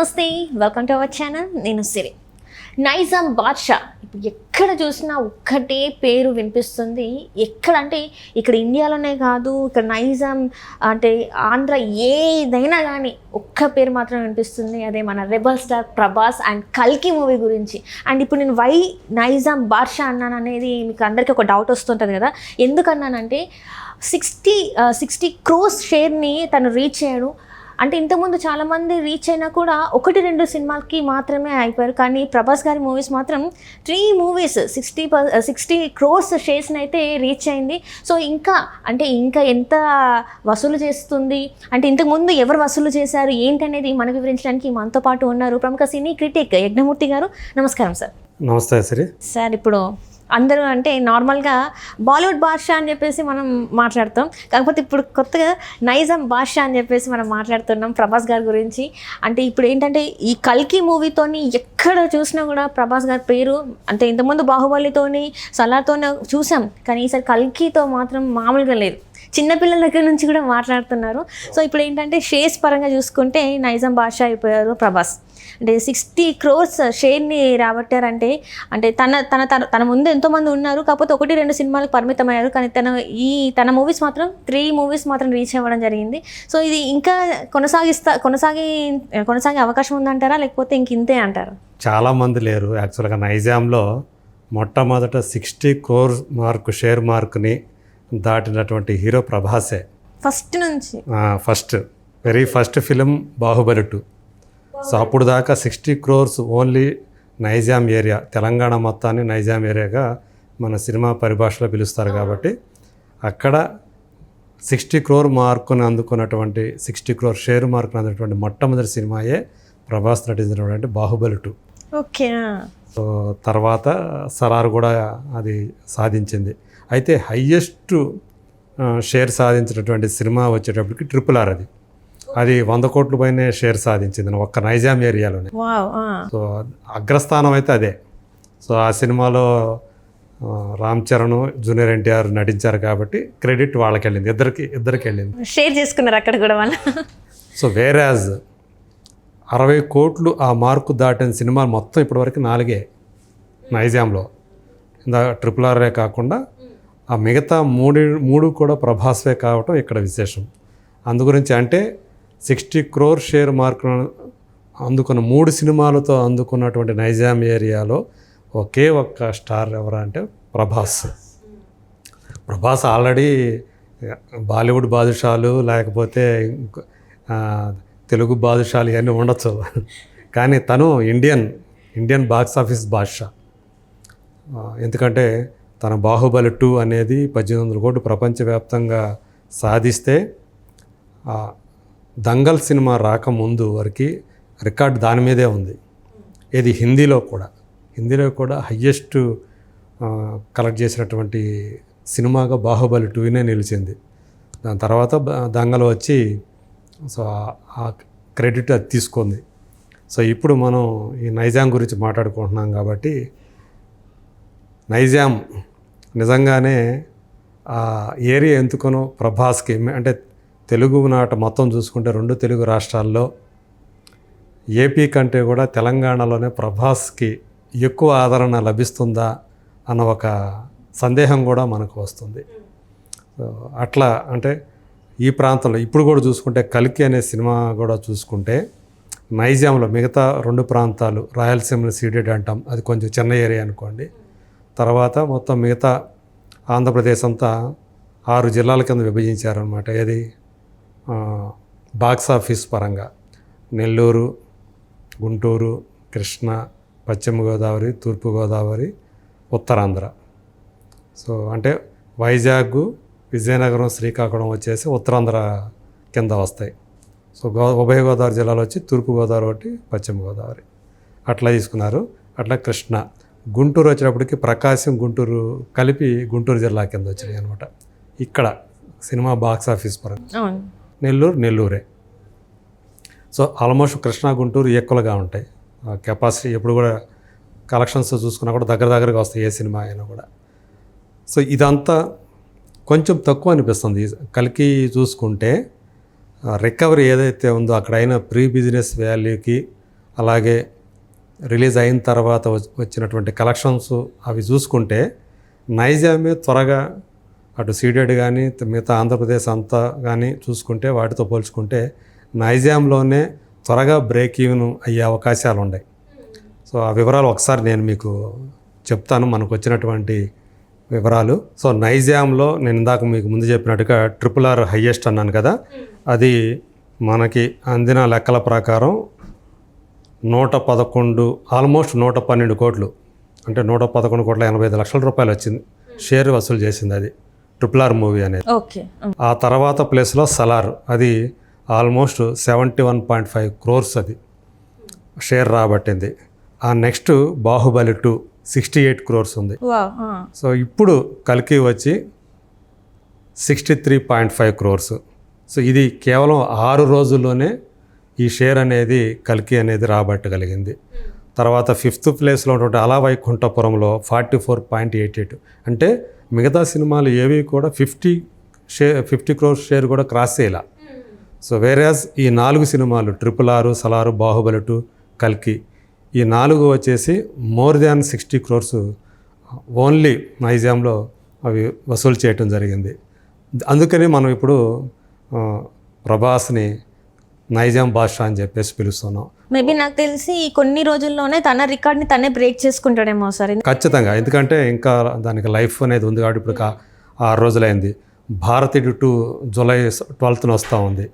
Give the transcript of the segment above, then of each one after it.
నమస్తే welcome to our channel నేను సిరి. నైజాం బాద్షా ఇప్పుడు ఎక్కడ చూసినా ఒక్కటే పేరు వినిపిస్తుంది. ఎక్కడ అంటే ఇక్కడ ఇండియాలోనే కాదు ఇక్కడ నైజాం అంటే ఆంధ్ర ఏదైనా కానీ ఒక్క పేరు మాత్రం వినిపిస్తుంది. అదే మన రెబల్ స్టార్ ప్రభాస్ అండ్ కల్కి మూవీ గురించి. అండ్ ఇప్పుడు నేను వై నైజాం బాద్షా అన్నాను అనేది మీకు అందరికీ ఒక డౌట్ వస్తుంటుంది కదా. ఎందుకన్నానంటే సిక్స్టీ సిక్స్టీ క్రోస్ షేర్ని తను రీచ్ చేయడం. అంటే ఇంతకుముందు చాలామంది రీచ్ అయినా కూడా ఒకటి రెండు సినిమాలకి మాత్రమే అయిపోయారు. కానీ ప్రభాస్ గారి మూవీస్ మాత్రం three movies sixty per sixty crores షేర్స్ని అయితే రీచ్ అయింది. సో ఇంకా అంటే ఇంకా ఎంత వసూలు చేస్తుంది? అంటే ఇంతకుముందు ఎవరు వసూలు చేశారు? ఏంటనేది మనకు వివరించడానికి మనతో పాటు ఉన్నారు ప్రముఖ సినీ క్రిటిక్ యజ్ఞమూర్తి గారు. నమస్కారం సార్ నమస్తే శ్రీ సార్ ఇప్పుడు అందరూ అంటే నార్మల్గా బాలీవుడ్ భాష అని చెప్పేసి మనం మాట్లాడతాం. కాకపోతే ఇప్పుడు కొత్తగా నైజాం భాష అని చెప్పేసి మనం మాట్లాడుతున్నాం ప్రభాస్ గారి గురించి. అంటే ఇప్పుడు ఏంటంటే ఈ కల్కి మూవీతోని ఎక్కడ చూసినా కూడా ప్రభాస్ గారి పేరు అంటే ఇంతకుముందు బాహుబలితోని సలార్తోనే చూసాం. కానీ ఈసారి కల్కితో మాత్రం మామూలుగా లేదు. చిన్నపిల్లల దగ్గర నుంచి కూడా మాట్లాడుతున్నారు. సో ఇప్పుడు ఏంటంటే షేర్స్ పరంగా చూసుకుంటే నైజాం భాష అయిపోయారు ప్రభాస్. అంటే సిక్స్టీ క్రోర్స్ షేర్ని రాబట్టారంటే అంటే తన తన తన తన ముందు ఎంతోమంది ఉన్నారు కాకపోతే ఒకటి రెండు సినిమాలకు పరిమితమయ్యారు. కానీ తన ఈ తన మూవీస్ మాత్రం త్రీ మూవీస్ మాత్రం రీచ్ అవ్వడం జరిగింది. సో ఇది ఇంకా కొనసాగిస్తా కొనసాగి కొనసాగే అవకాశం ఉందంటారా? లేకపోతే ఇంక ఇంతే అంటారు? చాలామంది లేరు. యాక్చువల్గా నైజాంలో మొట్టమొదట సిక్స్టీ క్రోర్ మార్క్ షేర్ మార్క్ని దాటినటువంటి హీరో ప్రభాసే. ఫస్ట్ నుంచి. First very first film Baahubali two. So అప్పుడు దాకా sixty crores only Nizam area Telangana మొత్తాన్ని నైజాం ఏరియాగా మన సినిమా పరిభాషలో పిలుస్తారు కాబట్టి అక్కడ సిక్స్టీ క్రోర్ మార్కుని అందుకున్నటువంటి సిక్స్టీ క్రోర్ షేర్ మార్కుని అందుకున్నటువంటి మొట్టమొదటి సినిమాయే ప్రభాస్ నటించినటువంటి బాహుబలి టూ. ఓకే సో తర్వాత సరార్ కూడా అది సాధించింది. అయితే హయ్యెస్ట్ షేర్ సాధించినటువంటి సినిమా వచ్చేటప్పటికి ట్రిపుల్ ఆర్ అది. అది వంద కోట్ల పైనే షేర్ సాధించింది ఒక్క నైజాం ఏరియాలోనే. సో అగ్రస్థానం అయితే అదే. సో ఆ సినిమాలో రామ్ చరణ్ జూనియర్ ఎన్టీఆర్ నటించారు కాబట్టి క్రెడిట్ వాళ్ళకి వెళ్ళింది ఇద్దరికి ఇద్దరికి వెళ్ళింది షేర్ చేసుకున్నారు అక్కడ కూడా వాళ్ళు. సో వేరాజ్ అరవై కోట్లు ఆ మార్కు దాటిన సినిమాలు మొత్తం ఇప్పటివరకు నాలుగే నైజాంలో. ఇందా ట్రిపుల్ ఆర్ఏ కాకుండా ఆ మిగతా మూడు మూడు కూడా ప్రభాస్వే కావటం ఇక్కడ విశేషం. అందుగురించి అంటే సిక్స్టీ క్రోర్ షేర్ మార్కును అందుకున్న మూడు సినిమాలతో అందుకున్నటువంటి నైజాం ఏరియాలో ఒకే ఒక్క స్టార్ ఎవరా అంటే ప్రభాస్. ప్రభాస్ ఆల్రెడీ బాలీవుడ్ బాదుషాలు లేకపోతే తెలుగు బాదుషాలు ఇవన్నీ ఉండొచ్చు. కానీ తను Indian Indian box office Badshah. ఎందుకంటే తన బాహుబలి టూ అనేది పద్దెనిమిది వందల కోట్లు ప్రపంచవ్యాప్తంగా సాధిస్తే దంగల్ సినిమా రాకముందు వరకు రికార్డ్ దాని మీదే ఉంది. ఇది హిందీలో కూడా. హిందీలో కూడా హయ్యెస్ట్ కలెక్ట్ చేసినటువంటి సినిమాగా బాహుబలి టూనే నిలిచింది. దాని తర్వాత దంగలు దంగల్ వచ్చి సో ఆ- ఆ క్రెడిట్ అది తీసుకుంది. సో ఇప్పుడు మనం ఈ నైజాం గురించి మాట్లాడుకుంటున్నాం కాబట్టి నైజాం నిజంగానే ఆ ఏరియా ఎందుకనో ప్రభాస్కి అంటే తెలుగు నాట మొత్తం చూసుకుంటే రెండు తెలుగు రాష్ట్రాల్లో ఏపీ కంటే కూడా తెలంగాణలోనే ప్రభాస్కి ఎక్కువ ఆదరణ లభిస్తుందా అన్న ఒక సందేహం కూడా మనకు వస్తుంది. అట్లా అంటే ఈ ప్రాంతంలో ఇప్పుడు కూడా చూసుకుంటే కల్కి అనే సినిమా కూడా చూసుకుంటే నైజాంలో మిగతా రెండు ప్రాంతాలు రాయలసీమలో సీడెడ్ అంటాం. అది కొంచెం చిన్న ఏరియా అనుకోండి. తర్వాత మొత్తం మిగతా ఆంధ్రప్రదేశ్ అంతా ఆరు జిల్లాల కింద విభజించారనమాట ఏది? బాక్స్ ఆఫీస్ పరంగా. నెల్లూరు గుంటూరు కృష్ణ పశ్చిమ గోదావరి తూర్పు గోదావరి ఉత్తరాంధ్ర. సో అంటే వైజాగ్ విజయనగరం శ్రీకాకుళం వచ్చేసి ఉత్తరాంధ్ర కింద వస్తాయి. సో గో ఉభయ గోదావరి జిల్లాలో వచ్చి తూర్పు గోదావరి ఒకటి పశ్చిమ గోదావరి అట్లా తీసుకున్నారు. అట్లా కృష్ణ. గుంటూరు వచ్చేటప్పటికి ప్రకాశం గుంటూరు కలిపి గుంటూరు జిల్లా కింద వచ్చినాయి అనమాట ఇక్కడ సినిమా బాక్స్ ఆఫీస్ పరంగా. నెల్లూరు నెల్లూరే. సో ఆల్మోస్ట్ కృష్ణా గుంటూరు ఈక్వల్గా ఉంటాయి. కెపాసిటీ ఎప్పుడు కూడా కలెక్షన్స్ చూసుకున్నా కూడా దగ్గర దగ్గరగా వస్తాయి ఏ సినిమా అయినా కూడా. సో ఇదంతా కొంచెం తక్కువ అనిపిస్తుంది. కలికి చూసుకుంటే రికవరీ ఏదైతే ఉందో అక్కడ అయిన ప్రీ బిజినెస్ వాల్యూకి అలాగే రిలీజ్ అయిన తర్వాత వచ్- వచ్చినటువంటి కలెక్షన్స్ అవి చూసుకుంటే నైజామే త్వరగా అటు సీడెడ్ కానీ మిగతా ఆంధ్రప్రదేశ్ అంతా కానీ చూసుకుంటే వాటితో పోల్చుకుంటే నైజాంలోనే త్వరగా బ్రేక్ ఈవెన్ అయ్యే అవకాశాలు ఉన్నాయి సో ఆ వివరాలు ఒకసారి నేను మీకు చెప్తాను. మనకు వచ్చినటువంటి వివరాలు. సో నైజాంలో నేను ఇందాక మీకు ముందు చెప్పినట్టుగా ట్రిపుల్ ఆర్ హయ్యెస్ట్ అన్నాను కదా. అది మనకి అందిన లెక్కల ప్రకారం నూట పదకొండు ఆల్మోస్ట్ నూట పన్నెండు కోట్లు. అంటే నూట పదకొండు కోట్ల ఎనభై ఐదు లక్షల రూపాయలు వచ్చింది. షేర్ వసూలు చేసింది అది. ట్రిపుల్ ఆర్ మూవీ అనేది. ఓకే. ఆ తర్వాత ప్లేస్లో సలార్. అది almost seventy one point five crores అది. షేర్ రాబట్టింది. ఆ next Baahubali two sixty eight crores ఉంది సో ఇప్పుడు కల్కి వచ్చి sixty three point five crores so ఇది కేవలం ఆరు రోజుల్లోనే ఈ షేర్ అనేది కల్కి అనేది రాబట్టగలిగింది. తర్వాత ఫిఫ్త్ ప్లేస్లో ఉన్నటువంటి Ala Vaikunthapurramuloo forty four point eight eight. అంటే మిగతా సినిమాలు ఏవి కూడా fifty share fifty crores share కూడా క్రాస్ చేయాల. సో వేరేస్ ఈ నాలుగు సినిమాలు ట్రిపుల్ ఆరు సలారు బాహుబలి టూ కల్కి ఈ నాలుగు వచ్చేసి more than sixty crores only నైజాంలో అవి వసూలు చేయటం జరిగింది. అందుకని మనం ఇప్పుడు ప్రభాస్ని నైజాం బాషా అని చెప్పేసి పిలుస్తున్నాం. మేబీ నాకు తెలిసి ఈ కొన్ని రోజుల్లోనే తన రికార్డ్ని తనే బ్రేక్ చేసుకుంటాడేమో సార్. ఖచ్చితంగా. ఎందుకంటే ఇంకా దానికి లైఫ్ అనేది ఉంది కాబట్టి ఇప్పుడు ఆరు రోజులైంది. భారతీయుడు టూ జూలై ట్వెల్త్న వస్తూ ఉంది.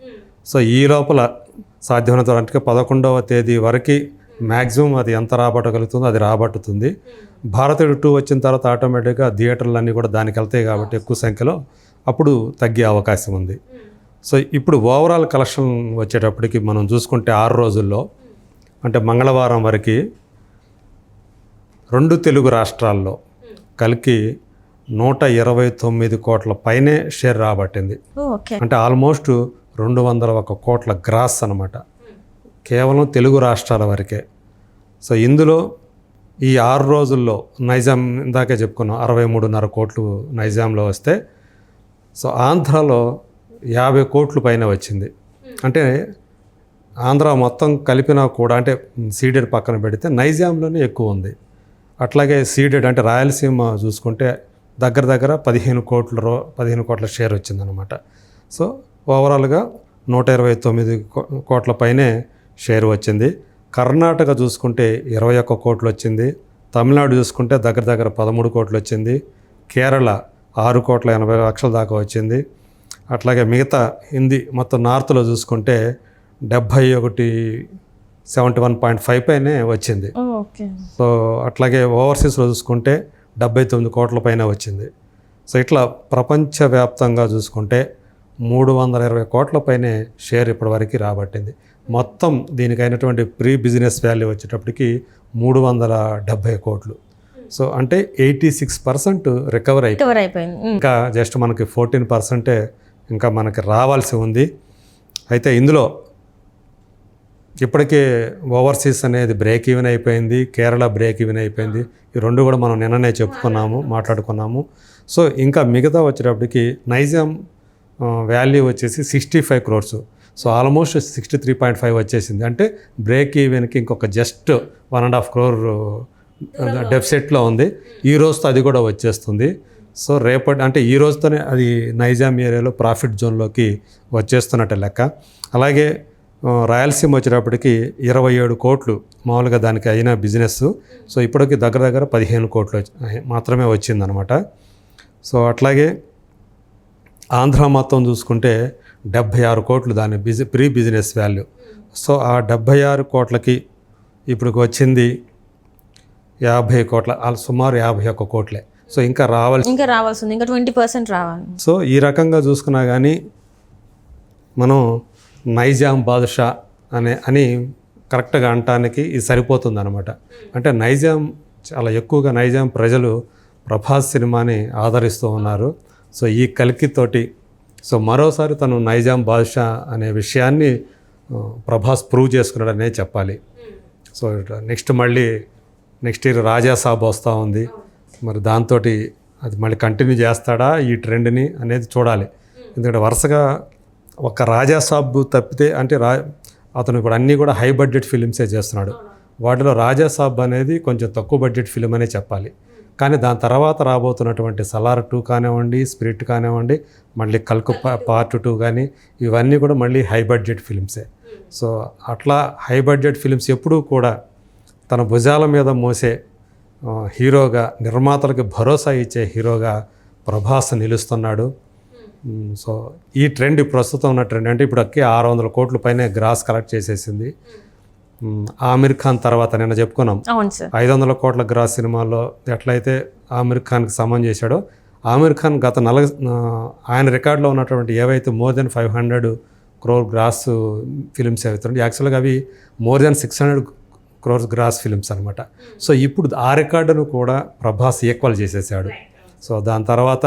సో ఈ లోపల సాధ్యమైనంత అంటే పదకొండవ తేదీ వరకు మ్యాక్సిమం అది ఎంత రాబట్టగలుగుతుందో అది రాబట్టుతుంది. భారతీయుడు టూ వచ్చిన తర్వాత ఆటోమేటిక్గా థియేటర్లు అన్నీ కూడా దానికి వెళ్తాయి కాబట్టి ఎక్కువ సంఖ్యలో అప్పుడు తగ్గే అవకాశం ఉంది. సో ఇప్పుడు ఓవరాల్ కలెక్షన్ వచ్చేటప్పటికి మనం చూసుకుంటే ఆరు రోజుల్లో అంటే మంగళవారం వరకు రెండు తెలుగు రాష్ట్రాల్లో కలికి నూట ఇరవై తొమ్మిది కోట్ల పైనే షేర్ రాబట్టింది. అంటే ఆల్మోస్ట్ రెండు వందల ఒక కోట్ల గ్రాస్ అనమాట కేవలం తెలుగు రాష్ట్రాల వరకే. సో ఇందులో ఈ ఆరు రోజుల్లో నైజాం ఇందాకే చెప్పుకున్నాం అరవై మూడున్నర కోట్లు నైజాంలో వస్తే సో ఆంధ్రాలో యాభై కోట్లు పైన వచ్చింది. అంటే ఆంధ్ర మొత్తం కలిపినా కూడా అంటే సీడెడ్ పక్కన పెడితే నైజాంలోనే ఎక్కువ ఉంది. అట్లాగే సీడెడ్ అంటే రాయలసీమ చూసుకుంటే దగ్గర దగ్గర పదిహేను కోట్ల రో పదిహేను కోట్ల షేర్ వచ్చిందనమాట సో ఓవరాల్గా నూట ఇరవై తొమ్మిది కోట్ల పైనే షేర్ వచ్చింది. కర్ణాటక చూసుకుంటే ఇరవై ఒక్క కోట్లు వచ్చింది. తమిళనాడు చూసుకుంటే దగ్గర దగ్గర పదమూడు కోట్లు వచ్చింది. కేరళ ఆరు కోట్ల ఎనభై లక్షల దాకా వచ్చింది. అట్లాగే మిగతా హిందీ మొత్తం నార్త్లో చూసుకుంటే డెబ్భై ఒకటి సెవెంటీ వన్ పాయింట్ ఫైవ్ పైనే వచ్చింది. సో అట్లాగే ఓవర్సీస్లో చూసుకుంటే డెబ్బై తొమ్మిది కోట్ల పైన వచ్చింది. సో ఇట్లా ప్రపంచవ్యాప్తంగా చూసుకుంటే మూడు వందల ఇరవై కోట్ల పైనే షేర్ ఇప్పటివరకు రాబట్టింది. మొత్తం దీనికి అయినటువంటి ప్రీ బిజినెస్ వాల్యూ వచ్చేటప్పటికి మూడు వందల డెబ్భై కోట్లు. సో అంటే ఎయిటీ సిక్స్ పర్సెంట్ రికవర్ అయిపోయింది. ఇంకా జస్ట్ మనకి ఫోర్టీన్ పర్సెంటే ఇంకా మనకి రావాల్సి ఉంది. అయితే ఇందులో ఇప్పటికే ఓవర్సీస్ అనేది బ్రేక్ ఈవెన్ అయిపోయింది. కేరళ బ్రేక్ ఈవెన్ అయిపోయింది. ఈ రెండు కూడా మనం నిన్ననే చెప్పుకున్నాము మాట్లాడుకున్నాము. సో ఇంకా మిగతా వచ్చేటప్పటికి నైజాం వాల్యూ వచ్చేసి sixty five crores. So almost sixty three point five వచ్చేసింది. అంటే బ్రేక్ ఈవెన్కి ఇంకొక just one and half crore డెఫిసిట్లో ఉంది. ఈ రోజుతో అది కూడా వచ్చేస్తుంది. సో రేపటి అంటే ఈ రోజుతోనే అది నైజాం ఏరియాలో ప్రాఫిట్ జోన్లోకి వచ్చేస్తున్నట్టు లెక్క. అలాగే రాయలసీమ వచ్చేటప్పటికి ఇరవై ఏడు కోట్లు మామూలుగా దానికి అయిన బిజినెస్. సో ఇప్పటికి దగ్గర దగ్గర పదిహేను కోట్లు మాత్రమే వచ్చిందనమాట. సో అట్లాగే ఆంధ్ర మొత్తం చూసుకుంటే డెబ్భై ఆరు కోట్లు దాని బిజి ప్రీ బిజినెస్ వాల్యూ. సో ఆ డెబ్భై ఆరు కోట్లకి ఇప్పుడు వచ్చింది యాభై కోట్ల సుమారు యాభై ఒక్క కోట్లే. సో ఇంకా రావాల్సి ఇంకా రావాల్సింది. ఇంకా ట్వంటీ పర్సెంట్ రావాలి. సో ఈ రకంగా చూసుకున్నా కానీ మనం నైజాం బాదుషా అనే అని కరెక్ట్గా అనటానికి ఇది సరిపోతుంది అనమాట అంటే నైజాం చాలా ఎక్కువగా నైజాం ప్రజలు ప్రభాస్ సినిమాని ఆదరిస్తూ ఉన్నారు. సో ఈ కలికితోటి సో మరోసారి తను నైజాం బాదుషా అనే విషయాన్ని ప్రభాస్ ప్రూవ్ చేసుకున్నాడనే చెప్పాలి. సో నెక్స్ట్ మళ్ళీ నెక్స్ట్ ఇయర్ రాజా సాబ్ వస్తూ ఉంది. మరి దాంతో అది మళ్ళీ కంటిన్యూ చేస్తాడా ఈ ట్రెండ్ని అనేది చూడాలి. ఎందుకంటే వరుసగా ఒక రాజా సాబ్ తప్పితే అంటే రా అతను ఇప్పుడు అన్నీ కూడా హై బడ్జెట్ ఫిలిమ్సే చేస్తున్నాడు. వాటిలో రాజాసాబ్ అనేది కొంచెం తక్కువ బడ్జెట్ ఫిలిం అనే చెప్పాలి. కానీ దాని తర్వాత రాబోతున్నటువంటి సలార్ టూ కానివ్వండి స్పిరిట్ కానివ్వండి మళ్ళీ కల్కు పార్ట్ టూ కానీ ఇవన్నీ కూడా మళ్ళీ హై బడ్జెట్ ఫిలిమ్సే సో అట్లా హై బడ్జెట్ ఫిలిమ్స్ ఎప్పుడూ కూడా తన భుజాల మీద మోసే హీరోగా నిర్మాతలకు భరోసా ఇచ్చే హీరోగా ప్రభాస్ నిలుస్తున్నాడు. మ్, సో ఈ ట్రెండ్ ప్రస్తుతం ఉన్న ట్రెండ్ అంటే ఇప్పుడు అక్కి ఆరు వందల కోట్ల పైన గ్రాస్ కలెక్ట్ చేసేసింది. మ్, ఆమిర్ ఖాన్ తర్వాత నిన్న చెప్పుకున్నాం. ఐదు వందల కోట్ల గ్రాస్ సినిమాల్లో ఎట్లయితే ఆమిర్ ఖాన్కి సమం చేశాడో ఆమిర్ ఖాన్ గత నల ఆయన రికార్డులో ఉన్నటువంటి ఏవైతే more than five hundred crore gross films అవుతుండే యాక్చువల్గా అవి more than six hundred crores gross films అనమాట సో ఇప్పుడు ఆ రికార్డును కూడా ప్రభాస్ ఈక్వల్ చేసేసాడు. సో దాని తర్వాత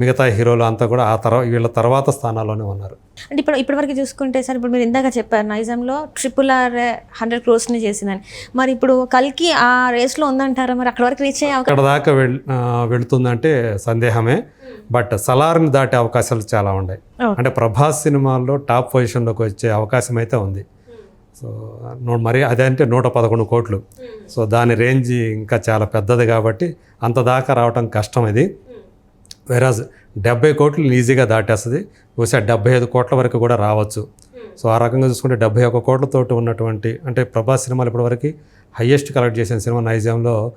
మిగతా హీరోలు అంతా కూడా ఆ తర్వాత వీళ్ళ తర్వాత స్థానాల్లోనే ఉన్నారు. అంటే ఇప్పుడు ఇప్పటివరకు చూసుకుంటే సార్ ఇప్పుడు మీరు ఇందాక చెప్పారు నైజాంలో ట్రిపుల్ ఆర్ హండ్రెడ్ క్రోర్స్ని చేసిందని. మరి ఇప్పుడు కల్కి ఆ రేస్లో ఉందంటారా? మరి అక్కడ వరకు రీచ్ అయ్యే అక్కడ దాకా వెళ్ వెళుతుందంటే సందేహమే. బట్ సలార్ని దాటే అవకాశాలు చాలా ఉన్నాయి. అంటే ప్రభాస్ సినిమాల్లో టాప్ పొజిషన్లోకి వచ్చే అవకాశం అయితే ఉంది. సో నూ- మరి అదంటే నూట పదకొండు కోట్లు. సో దాని రేంజ్ ఇంకా చాలా పెద్దది కాబట్టి అంత దాకా రావటం కష్టం ఇది. వెరాజ్ డెబ్బై కోట్లు ఈజీగా దాటేస్తుంది. బహుశా డెబ్బై ఐదు కోట్ల వరకు కూడా రావచ్చు. సో ఆ రకంగా చూసుకుంటే డెబ్బై ఒక్క కోట్లతోటి ఉన్నటువంటి అంటే ప్రభాస్ సినిమాలు ఇప్పటివరకు హయ్యెస్ట్ కలెక్ట్ చేసిన సినిమా నైజాంలో